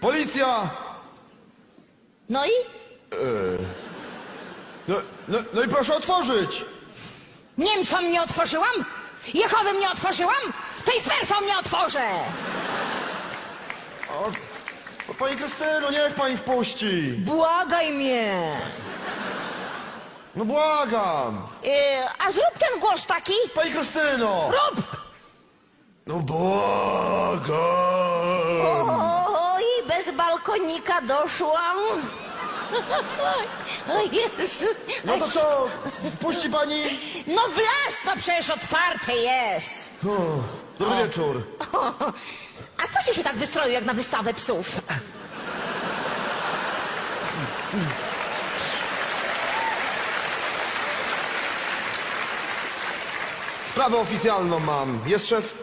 Policja! No i? No, no, no i proszę otworzyć! Niemcom nie otworzyłam? Jehowym nie otworzyłam? To i smerfom nie otworzę! O, o, pani Krystyno, niech pani wpuści! Błagaj mnie! No błagam! E, a zrób ten głos taki. Pani Krystyno! Rób! No błagam! Bez balkonika doszłam. O Jezu. No to co? Wpuści pani? No w las, no przecież otwarte jest. O, dobry wieczór. A co się się tak wystroił jak na wystawę psów? Sprawę oficjalną mam. Jest szef?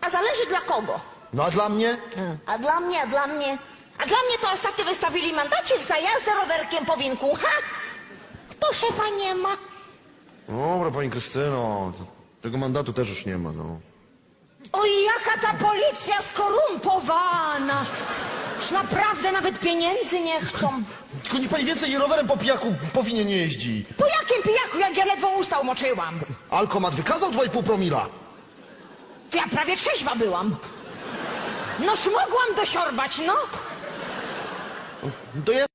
A zależy dla kogo? No a dla mnie? A dla mnie, a dla mnie. A dla mnie to ostatnio wystawili mandacik za jazdę rowerkiem po winku. Ha! To szefa nie ma. Dobra, pani Krystyno. Tego mandatu też już nie ma, no. Oj, jaka ta policja skorumpowana. Już naprawdę nawet pieniędzy nie chcą. Tylko niech pani więcej rowerem po pijaku powinien nie jeździ. Po jakim pijaku, jak ja ledwo usta umoczyłam? Alkomat wykazał 2,5 promila. To ja prawie trzeźwa byłam. Noż mogłam dosiorbać, no. To jest